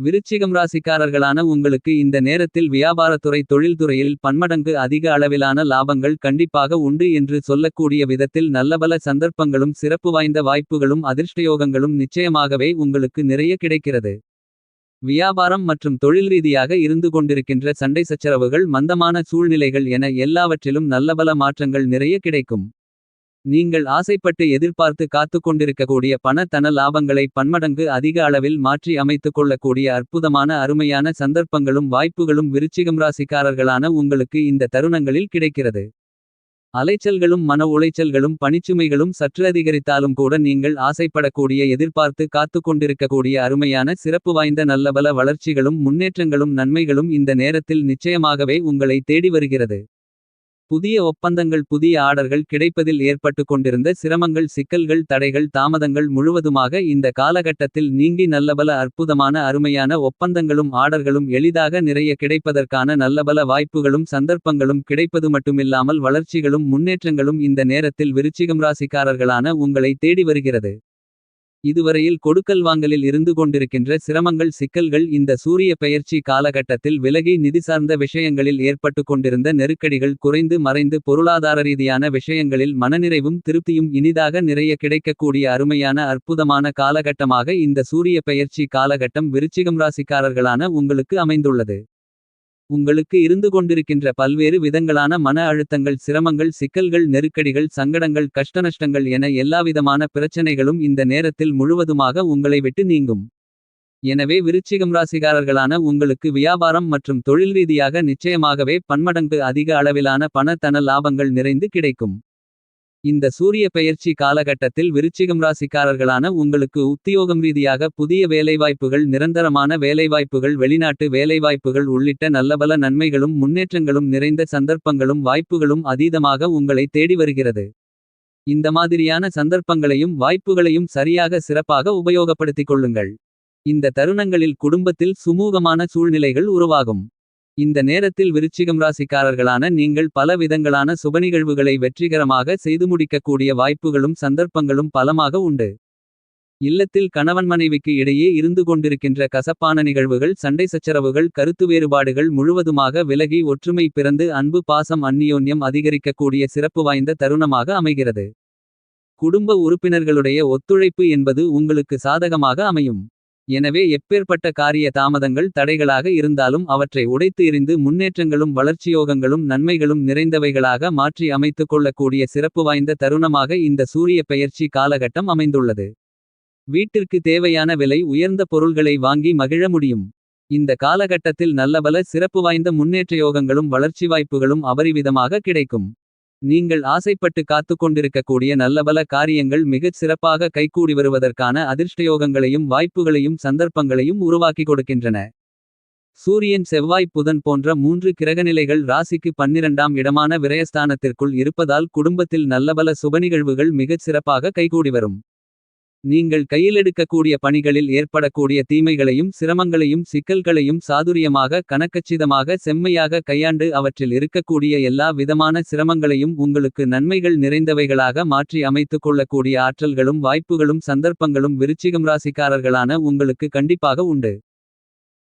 விருச்சிகம் ராசிக்காரர்களான உங்களுக்கு இந்த நேரத்தில் வியாபாரத்துறை தொழில்துறையில் பன்மடங்கு அதிக அளவிலான லாபங்கள் கண்டிப்பாக உண்டு என்று சொல்லக்கூடிய விதத்தில் நல்லபல சந்தர்ப்பங்களும் சிறப்பு வாய்ந்த வாய்ப்புகளும் அதிர்ஷ்டயோகங்களும் நிச்சயமாகவே உங்களுக்கு நிறைய கிடைக்கிறது. வியாபாரம் மற்றும் தொழில் ரீதியாக இருந்து கொண்டிருக்கின்ற சண்டை சச்சரவுகள் மந்தமான சூழ்நிலைகள் என எல்லாவற்றிலும் நல்லபல மாற்றங்கள் நிறைய கிடைக்கும். நீங்கள் ஆசைப்பட்டு எதிர்பார்த்து காத்துக் கொண்டிருக்கக்கூடிய பண தன லாபங்களை பன்மடங்கு அதிக அளவில் மாற்றி அமைத்துக் கொள்ளக்கூடிய அற்புதமான அருமையான சந்தர்ப்பங்களும் வாய்ப்புகளும் விருச்சிகம் ராசிக்காரர்களான உங்களுக்கு இந்த தருணங்களில் கிடைக்கிறது. அலைச்சல்களும் மன உளைச்சல்களும் பணிச்சுமைகளும் சற்று அதிகரித்தாலும் கூட நீங்கள் ஆசைப்படக்கூடிய எதிர்பார்த்து காத்துக் கொண்டிருக்கக்கூடிய அருமையான சிறப்பு வாய்ந்த நல்லபல வளர்ச்சிகளும் முன்னேற்றங்களும் நன்மைகளும் இந்த நேரத்தில் நிச்சயமாகவே உங்களை தேடி வருகிறது. புதிய ஒப்பந்தங்கள் புதிய ஆர்டர்கள் கிடைப்பதில் ஏற்பட்டு கொண்டிருந்த சிரமங்கள் சிக்கல்கள் தடைகள் தாமதங்கள் முழுவதுமாக இந்த காலகட்டத்தில் நீங்கி நல்லபல அற்புதமான அருமையான ஒப்பந்தங்களும் ஆர்டர்களும் எளிதாக நிறைய கிடைப்பதற்கான நல்லபல வாய்ப்புகளும் சந்தர்ப்பங்களும் கிடைப்பது மட்டுமில்லாமல் வளர்ச்சிகளும் முன்னேற்றங்களும் இந்த நேரத்தில் விருச்சிகம் ராசிக்காரர்களான உங்களை தேடி வருகிறது. இதுவரையில் கொடுக்கல் வாங்கலில் இருந்து கொண்டிருக்கின்ற சிரமங்கள் சிக்கல்கள் இந்த சூரிய பெயர்ச்சி காலகட்டத்தில் விலகி நிதி சார்ந்த விஷயங்களில் ஏற்பட்டு கொண்டிருந்த நெருக்கடிகள் குறைந்து மறைந்து பொருளாதார ரீதியான விஷயங்களில் மனநிறைவும் திருப்தியும் இனிதாக நிறைய கிடைக்கக்கூடிய அருமையான அற்புதமான காலகட்டமாக இந்த சூரிய பெயர்ச்சி காலகட்டம் விருச்சிகம் ராசிக்காரர்களான உங்களுக்கு அமைந்துள்ளது. உங்களுக்கு இருந்து கொண்டிருக்கின்ற பல்வேறு விதங்களான மன அழுத்தங்கள் சிரமங்கள் சிக்கல்கள் நெருக்கடிகள் சங்கடங்கள் கஷ்டநஷ்டங்கள் என எல்லாவிதமான பிரச்சனைகளும் இந்த நேரத்தில் முழுவதுமாக உங்களை விட்டு நீங்கும். எனவே விருச்சிகம் ராசிகாரர்களான உங்களுக்கு வியாபாரம் மற்றும் தொழில் ரீதியாக நிச்சயமாகவே பன்மடங்கு அதிக அளவிலான பண தன லாபங்கள் நிறைந்து கிடைக்கும். இந்த சூரிய பெயர்ச்சி காலகட்டத்தில் விருச்சிகம் ராசிக்காரர்களான உங்களுக்கு உத்தியோகம் ரீதியாக புதிய வேலைவாய்ப்புகள் நிரந்தரமான வேலைவாய்ப்புகள் வெளிநாட்டு வேலைவாய்ப்புகள் உள்ளிட்ட நல்லபல நன்மைகளும் முன்னேற்றங்களும் நிறைந்த சந்தர்ப்பங்களும் வாய்ப்புகளும் அதீதமாக உங்களை தேடி வருகிறது. இந்த மாதிரியான சந்தர்ப்பங்களையும் வாய்ப்புகளையும் சரியாக சிறப்பாக உபயோகப்படுத்திக் கொள்ளுங்கள். இந்த தருணங்களில் குடும்பத்தில் சுமூகமான சூழ்நிலைகள் உருவாகும். இந்த நேரத்தில் விருச்சிகம் ராசிக்காரர்களான நீங்கள் பல விதங்களான சுபநிகழ்வுகளை வெற்றிகரமாக செய்து முடிக்கக்கூடிய வாய்ப்புகளும் சந்தர்ப்பங்களும் பலமாக உண்டு. இல்லத்தில் கணவன் மனைவிக்கு இடையே இருந்து கொண்டிருக்கின்ற கசப்பான நிகழ்வுகள் சண்டை சச்சரவுகள் கருத்து வேறுபாடுகள் முழுவதுமாக விலகி ஒற்றுமை பிறந்து அன்பு பாசம் அந்நியோன்யம் அதிகரிக்கக்கூடிய சிறப்பு வாய்ந்த தருணமாக அமைகிறது. குடும்ப உறுப்பினர்களுடைய ஒத்துழைப்பு என்பது உங்களுக்கு சாதகமாக அமையும். எனவே எப்பேற்பட்ட காரிய தாமதங்கள் தடைகளாக இருந்தாலும் அவற்றை உடைத்து எறிந்து முன்னேற்றங்களும் வளர்ச்சியோகங்களும் நன்மைகளும் நிறைந்தவைகளாக மாற்றி அமைத்துக் கொள்ளக்கூடிய சிறப்பு வாய்ந்த தருணமாக இந்த சூரிய பெயர்ச்சி காலகட்டம் அமைந்துள்ளது. வீட்டிற்கு தேவையான விலை உயர்ந்த பொருள்களை வாங்கி மகிழ முடியும். இந்த காலகட்டத்தில் நல்லபல சிறப்பு வாய்ந்த முன்னேற்றயோகங்களும் வளர்ச்சி வாய்ப்புகளும் அபரிவிதமாக கிடைக்கும். நீங்கள் ஆசைப்பட்டு காத்து கொண்டிருக்கக்கூடிய நல்லபல காரியங்கள் மிகச் சிறப்பாக கைகூடி வருவதற்கான அதிர்ஷ்டயோகங்களையும் வாய்ப்புகளையும் சந்தர்ப்பங்களையும் உருவாக்கி கொடுக்கின்றன. சூரியன் செவ்வாய் புதன் போன்ற மூன்று கிரகநிலைகள் ராசிக்கு பன்னிரண்டாம் இடமான விரயஸ்தானத்திற்குள் இருப்பதால் குடும்பத்தில் நல்லபல சுபநிகழ்வுகள் மிகச் சிறப்பாக கைகூடி வரும். நீங்கள் கையிலெடுக்கக்கூடிய பணிகளில் ஏற்படக்கூடிய தீமைகளையும் சிரமங்களையும் சிக்கல்களையும் சாதுரியமாக கணக்கச்சிதமாக செம்மையாக கையாண்டு அவற்றில் இருக்கக்கூடிய எல்லா விதமான சிரமங்களையும் உங்களுக்கு நன்மைகள் நிறைந்தவைகளாக மாற்றி அமைத்துக் கொள்ளக்கூடிய ஆற்றல்களும் வாய்ப்புகளும் சந்தர்ப்பங்களும் விருச்சிகம் ராசிக்காரர்களான உங்களுக்கு கண்டிப்பாக உண்டு.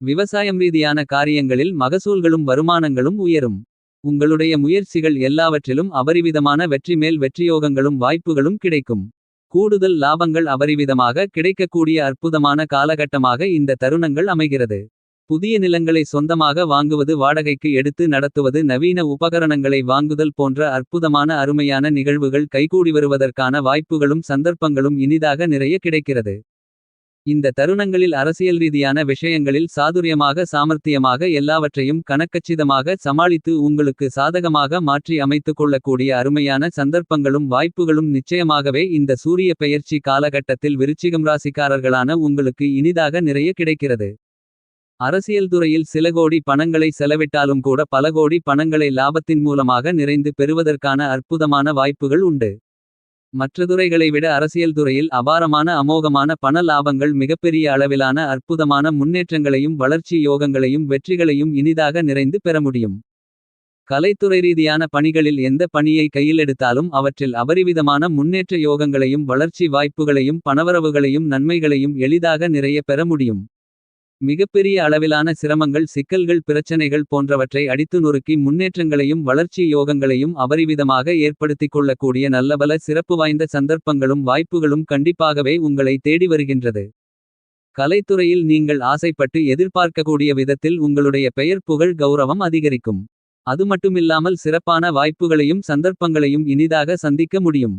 விவசாயம் ரீதியான காரியங்களில் மகசூல்களும் வருமானங்களும் உயரும். உங்களுடைய முயற்சிகள் எல்லாவற்றிலும் அபரிவிதமான வெற்றி மேல் வெற்றியோகங்களும் வாய்ப்புகளும் கிடைக்கும். கூடுதல் லாபங்கள் அபரிவிதமாக கிடைக்கக்கூடிய அற்புதமான காலகட்டமாக இந்த தருணங்கள் அமைகிறது. புதிய நிலங்களை சொந்தமாக வாங்குவது வாடகைக்கு எடுத்து நடத்துவது நவீன உபகரணங்களை வாங்குதல் போன்ற அற்புதமான அருமையான நிகழ்வுகள் கைகூடி வருவதற்கான வாய்ப்புகளும் சந்தர்ப்பங்களும் இனிதாக நிறைய கிடைக்கிறது. இந்த தருணங்களில் அரசியல் ரீதியான விஷயங்களில் சாதுரியமாக சாமர்த்தியமாக எல்லாவற்றையும் கணக்கச்சிதமாக சமாளித்து உங்களுக்கு சாதகமாக மாற்றி அமைத்துக் கொள்ளக்கூடிய அருமையான சந்தர்ப்பங்களும் வாய்ப்புகளும் நிச்சயமாகவே இந்த சூரிய பெயர்ச்சி காலகட்டத்தில் விருச்சிகம் ராசிக்காரர்களான உங்களுக்கு இனிதாக நிறைய கிடைக்கிறது. அரசியல் துறையில் சில கோடி பணங்களை செலவிட்டாலும் கூட பல கோடி பணங்களை லாபத்தின் மூலமாக நிறைந்து பெறுவதற்கான அற்புதமான வாய்ப்புகள் உண்டு. மற்ற துறைகளை விட அரசியல் துறையில் அபாரமான அமோகமான பண லாபங்கள் மிகப்பெரிய அளவிலான அற்புதமான முன்னேற்றங்களையும் வளர்ச்சி யோகங்களையும் வெற்றிகளையும் இனிதாக நிறைந்து பெற முடியும். கலைத்துறை ரீதியான பணிகளில் எந்த பணியை கையிலெடுத்தாலும் அவற்றில் அபரிவிதமான முன்னேற்ற யோகங்களையும் வளர்ச்சி வாய்ப்புகளையும் பணவரவுகளையும் நன்மைகளையும் எளிதாக நிறைய பெற முடியும். மிகப்பெரிய அளவிலான சிரமங்கள் சிக்கல்கள் பிரச்சனைகள் போன்றவற்றை அடித்து நொறுக்கி முன்னேற்றங்களையும் வளர்ச்சி யோகங்களையும் அபரிவிதமாக ஏற்படுத்திக் கொள்ளக்கூடிய நல்லபல சிறப்பு வாய்ந்த சந்தர்ப்பங்களும் வாய்ப்புகளும் கண்டிப்பாகவே உங்களை தேடி வருகின்றது. கலைத்துறையில் நீங்கள் ஆசைப்பட்டு எதிர்பார்க்கக்கூடிய விதத்தில் உங்களுடைய பெயர் புகழ் கௌரவம் அதிகரிக்கும். அதுமட்டுமில்லாமல் சிறப்பான வாய்ப்புகளையும் சந்தர்ப்பங்களையும் இனிதாக சந்திக்க முடியும்.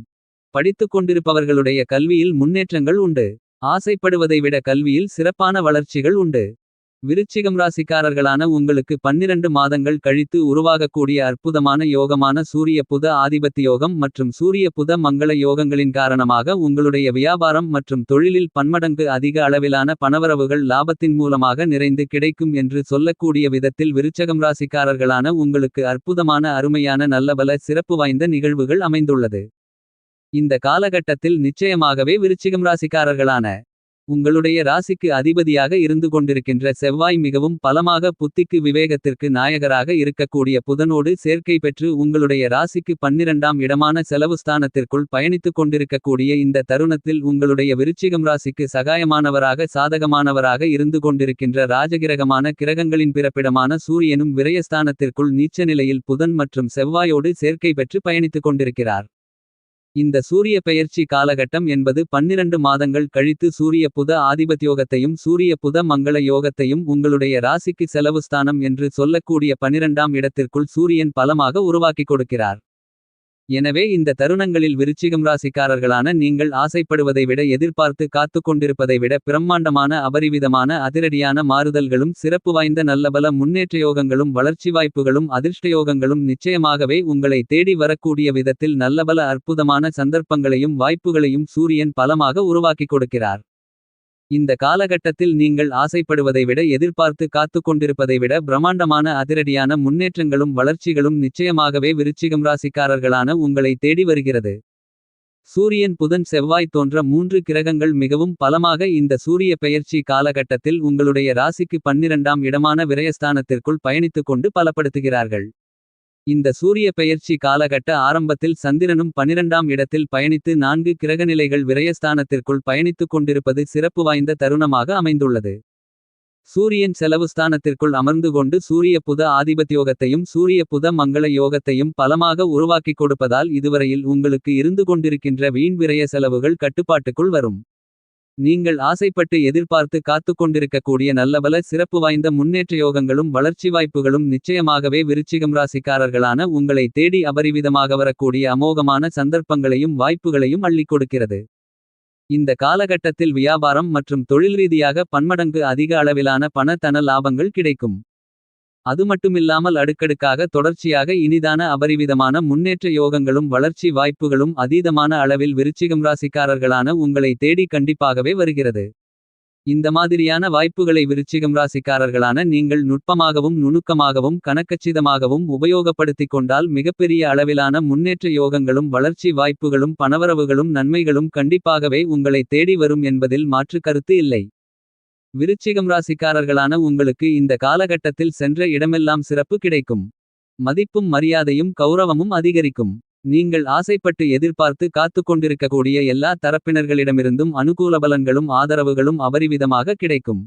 படித்துக் கொண்டிருப்பவர்களுடைய கல்வியில் முன்னேற்றங்கள் உண்டு. ஆசைப்படுவதை விட கல்வியில் சிறப்பான வளர்ச்சிகள் உண்டு. விருச்சிகம் ராசிக்காரர்களான உங்களுக்கு 12 மாதங்கள் கழித்து உருவாகக்கூடிய அற்புதமான யோகமான சூரிய புத ஆதிபத்தியோகம் மற்றும் சூரிய புத மங்கள யோகங்களின் காரணமாக உங்களுடைய வியாபாரம் மற்றும் தொழிலில் பன்மடங்கு அதிக அளவிலான பணவரவுகள் லாபத்தின் மூலமாக நிறைந்து கிடைக்கும் என்று சொல்லக்கூடிய விதத்தில் விருச்சகம் ராசிக்காரர்களான உங்களுக்கு அற்புதமான அருமையான நல்லபல சிறப்பு வாய்ந்த நிகழ்வுகள் அமைந்துள்ளது. இந்த காலகட்டத்தில் நிச்சயமாகவே விருச்சிகம் ராசிக்காரர்களான உங்களுடைய ராசிக்கு அதிபதியாக இருந்து கொண்டிருக்கின்ற செவ்வாய் மிகவும் பலமாக புத்திக்கு விவேகத்திற்கு நாயகராக இருக்கக்கூடிய புதனோடு சேர்க்கை பெற்று உங்களுடைய ராசிக்கு பன்னிரண்டாம் இடமான செலவு ஸ்தானத்திற்குள் பயணித்துக் கொண்டிருக்கக்கூடிய இந்த தருணத்தில் உங்களுடைய விருச்சிகம் ராசிக்கு சகாயமானவராக சாதகமானவராக இருந்து கொண்டிருக்கின்ற ராஜகிரகமான கிரகங்களின் பிறப்பிடமான சூரியனும் விரயஸ்தானத்திற்குள் நீச்ச நிலையில் புதன் மற்றும் செவ்வாயோடு சேர்க்கை பெற்று பயணித்துக் கொண்டிருக்கிறார். இந்த சூரிய பெயர்ச்சி காலகட்டம் என்பது 12 மாதங்கள் கழித்து சூரிய புத ஆதிபத்யோகத்தையும் சூரிய புத மங்கள யோகத்தையும் உங்களுடைய ராசிக்கு செலவுஸ்தானம் என்று சொல்லக்கூடிய 12ஆம் இடத்திற்குள் சூரியன் பலமாக உருவாக்கிக் கொடுக்கிறார். எனவே இந்த தருணங்களில் விருச்சிகம் ராசிக்காரர்களான நீங்கள் ஆசைப்படுவதை விட எதிர்பார்த்து காத்துக் கொண்டிருப்பதை விட பிரம்மாண்டமான அபரிவிதமான அதிரடியான மாறுதல்களும் சிறப்பு வாய்ந்த நல்லபல முன்னேற்ற யோகங்களும் வளர்ச்சி வாய்ப்புகளும் அதிர்ஷ்டயோகங்களும் நிச்சயமாகவே உங்களை தேடி வரக்கூடிய விதத்தில் நல்லபல அற்புதமான சந்தர்ப்பங்களையும் வாய்ப்புகளையும் சூரியன் பலமாக உருவாக்கிக் கொடுக்கிறார். இந்த காலகட்டத்தில் நீங்கள் ஆசைப்படுவதை விட எதிர்பார்த்து காத்துக் கொண்டிருப்பதை விட பிரமாண்டமான அதிரடியான முன்னேற்றங்களும் வளர்ச்சிகளும் நிச்சயமாகவே விருச்சிகம் ராசிக்காரர்களான உங்களை தேடி வருகிறது. சூரியன் புதன் செவ்வாய் தோன்ற மூன்று கிரகங்கள் மிகவும் பலமாக இந்த சூரிய பெயர்ச்சி காலகட்டத்தில் உங்களுடைய ராசிக்கு பன்னிரண்டாம் இடமான விரயஸ்தானத்திற்குள் பயணித்துக் கொண்டு பலப்படுத்துகிறார்கள். இந்த சூரிய பெயர்ச்சி காலகட்ட ஆரம்பத்தில் சந்திரனும் பனிரெண்டாம் இடத்தில் பயணித்து நான்கு கிரகநிலைகள் விரயஸ்தானத்திற்குள் பயணித்துக் கொண்டிருப்பது சிறப்பு வாய்ந்த தருணமாக அமைந்துள்ளது. சூரியன் செலவுஸ்தானத்திற்குள் அமர்ந்து கொண்டு சூரிய புத ஆதிபத்யோகத்தையும் சூரிய புத மங்கள யோகத்தையும் பலமாக உருவாக்கிக் கொடுப்பதால் இதுவரையில் உங்களுக்கு இருந்து கொண்டிருக்கின்ற வீண் விரய செலவுகள் கட்டுப்பாட்டுக்குள் வரும். நீங்கள் ஆசைப்பட்டு எதிர்பார்த்து காத்துக் கொண்டிருக்கக்கூடிய நல்லபல சிறப்பு வாய்ந்த முன்னேற்ற யோகங்களும் வளர்ச்சி வாய்ப்புகளும் நிச்சயமாகவே விருச்சிகம் ராசிக்காரர்களான உங்களை தேடி அபரிவிதமாக வரக்கூடிய அமோகமான சந்தர்ப்பங்களையும் வாய்ப்புகளையும் அள்ளிக் கொடுக்கிறது. இந்த காலகட்டத்தில் வியாபாரம் மற்றும் தொழில் ரீதியாக பன்மடங்கு அதிக அளவிலான பண தன லாபங்கள் கிடைக்கும். அதுமட்டுமில்லாமல் அடுக்கடுக்காக தொடர்ச்சியாக இனிதான அபரிவிதமான முன்னேற்ற யோகங்களும் வளர்ச்சி வாய்ப்புகளும் அதீதமான அளவில் விருச்சிகம் ராசிக்காரர்களான உங்களை தேடி கண்டிப்பாகவே வருகிறது. இந்த மாதிரியான வாய்ப்புகளை விருச்சிகம் ராசிக்காரர்களான நீங்கள் நுட்பமாகவும் நுணுக்கமாகவும் கணக்கச்சிதமாகவும் உபயோகப்படுத்திக் கொண்டால் மிகப்பெரிய அளவிலான முன்னேற்ற யோகங்களும் வளர்ச்சி வாய்ப்புகளும் பணவரவுகளும் நன்மைகளும் கண்டிப்பாகவே உங்களை தேடி வரும் என்பதில் மாற்று கருத்து இல்லை. விருச்சிகம் ராசிக்காரர்களான உங்களுக்கு இந்த காலகட்டத்தில் சென்ற இடமெல்லாம் சிறப்பு கிடைக்கும். மதிப்பும் மரியாதையும் கௌரவமும் அதிகரிக்கும். நீங்கள் ஆசைப்பட்டு எதிர்பார்த்து காத்துக்கொண்டிருக்கக்கூடிய எல்லா தரப்பினர்களிடமிருந்தும் அனுகூல பலன்களும் ஆதரவுகளும் அபரிவிதமாக கிடைக்கும்.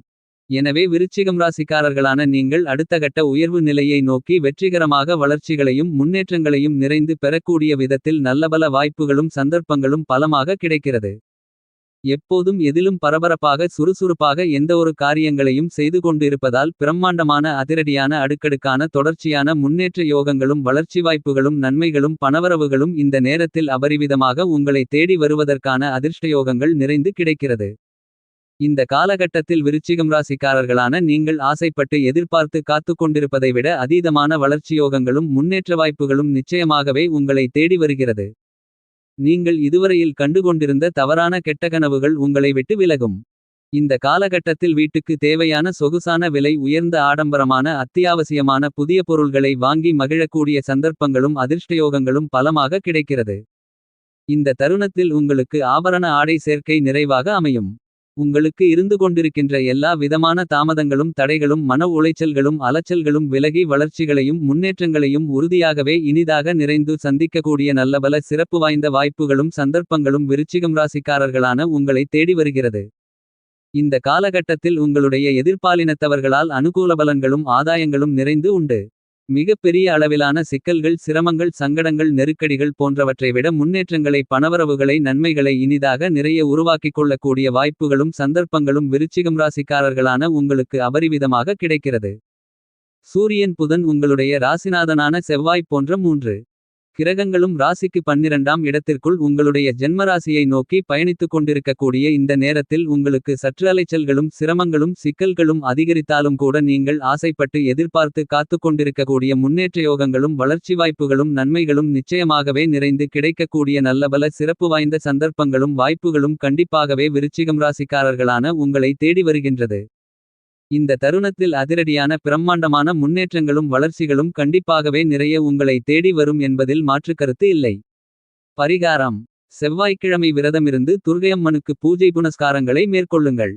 எனவே விருச்சிகம் ராசிக்காரர்களான நீங்கள் அடுத்தகட்ட உயர்வு நிலையை நோக்கி வெற்றிகரமாக வளர்ச்சிகளையும் முன்னேற்றங்களையும் நிறைந்து பெறக்கூடிய விதத்தில் நல்லபல வாய்ப்புகளும் சந்தர்ப்பங்களும் பலமாக கிடைக்கிறது. எப்போதும் எதிலும் பரபரப்பாக சுறுசுறுப்பாக எந்தவொரு காரியங்களையும் செய்து கொண்டிருப்பதால் பிரம்மாண்டமான அதிரடியான அடுக்கடுக்கான தொடர்ச்சியான முன்னேற்ற யோகங்களும் வளர்ச்சி வாய்ப்புகளும் நன்மைகளும் பணவரவுகளும் இந்த நேரத்தில் அபரிவிதமாக உங்களை தேடி வருவதற்கான அதிர்ஷ்டயோகங்கள் நிறைந்து கிடைக்கிறது. இந்த காலகட்டத்தில் விருச்சிகம் ராசிக்காரர்களான நீங்கள் ஆசைப்பட்டு எதிர்பார்த்து காத்துக் கொண்டிருப்பதை விட அதீதமான வளர்ச்சியோகங்களும் முன்னேற்ற வாய்ப்புகளும் நிச்சயமாகவே உங்களை தேடி வருகிறது. நீங்கள் இதுவரையில் கண்டுகொண்டிருந்த தவறான கெட்ட கனவுகள் உங்களை விட்டு விலகும். இந்த காலகட்டத்தில் வீட்டுக்கு தேவையான சொகுசான விலை உயர்ந்த ஆடம்பரமான அத்தியாவசியமான புதிய பொருள்களை வாங்கி மகிழக்கூடிய சந்தர்ப்பங்களும் அதிர்ஷ்டயோகங்களும் பலமாக கிடைக்கிறது. இந்த தருணத்தில் உங்களுக்கு ஆபரண ஆடை சேர்க்கை நிறைவாக அமையும். உங்களுக்கு இருந்து கொண்டிருக்கின்ற எல்லா விதமான தாமதங்களும் தடைகளும் மன உளைச்சல்களும் அலச்சல்களும் விலகி வளர்ச்சிகளையும் முன்னேற்றங்களையும் உறுதியாகவே இனிதாக நிறைந்து சந்திக்கக்கூடிய நல்லபல சிறப்பு வாய்ந்த வாய்ப்புகளும் சந்தர்ப்பங்களும் விருச்சிகம் ராசிக்காரர்களான உங்களை தேடி வருகிறது. இந்த காலகட்டத்தில் உங்களுடைய எதிர்பாலினத்தவர்களால் அனுகூல பலன்களும் ஆதாயங்களும் நிறைந்து உண்டு. மிகப்பெரிய அளவிலான சிக்கல்கள் சிரமங்கள் சங்கடங்கள் நெருக்கடிகள் போன்றவற்றை விட முன்னேற்றங்களை பணவரவுகளை நன்மைகளை இனிதாக நிறைய உருவாக்கிக் கொள்ளக்கூடிய வாய்ப்புகளும் சந்தர்ப்பங்களும் விருச்சிகம் ராசிக்காரர்களான உங்களுக்கு அபரிவிதமாக கிடைக்கிறது. சூரியன் புதன் உங்களுடைய ராசிநாதனான செவ்வாய் போன்ற மூன்று. கிரகங்களும் ராசிக்கு பன்னிரண்டாம் இடத்திற்குள் உங்களுடைய ஜென்மராசியை நோக்கி பயணித்துக் கொண்டிருக்கக்கூடிய இந்த நேரத்தில் உங்களுக்கு சற்று அலைச்சல்களும் சிரமங்களும் சிக்கல்களும் அதிகரித்தாலும் கூட நீங்கள் ஆசைப்பட்டு எதிர்பார்த்து காத்துக் கொண்டிருக்கக்கூடிய முன்னேற்ற யோகங்களும் வளர்ச்சி வாய்ப்புகளும் நன்மைகளும் நிச்சயமாகவே நிறைந்து கிடைக்கக்கூடிய நல்லபல சிறப்பு வாய்ந்த சந்தர்ப்பங்களும் வாய்ப்புகளும் கண்டிப்பாகவே விருச்சிகம் ராசிக்காரர்களான உங்களை தேடி வருகின்றது. இந்த தருணத்தில் அதிரடியான பிரம்மாண்டமான முன்னேற்றங்களும் வளர்ச்சிகளும் கண்டிப்பாகவே நிறைய உங்களை தேடி வரும் என்பதில் மாற்றுக்கருத்து இல்லை. பரிகாரம் செவ்வாய்க்கிழமை விரதமிருந்து துர்கையம்மனுக்கு பூஜை புனஸ்காரங்களை மேற்கொள்ளுங்கள்.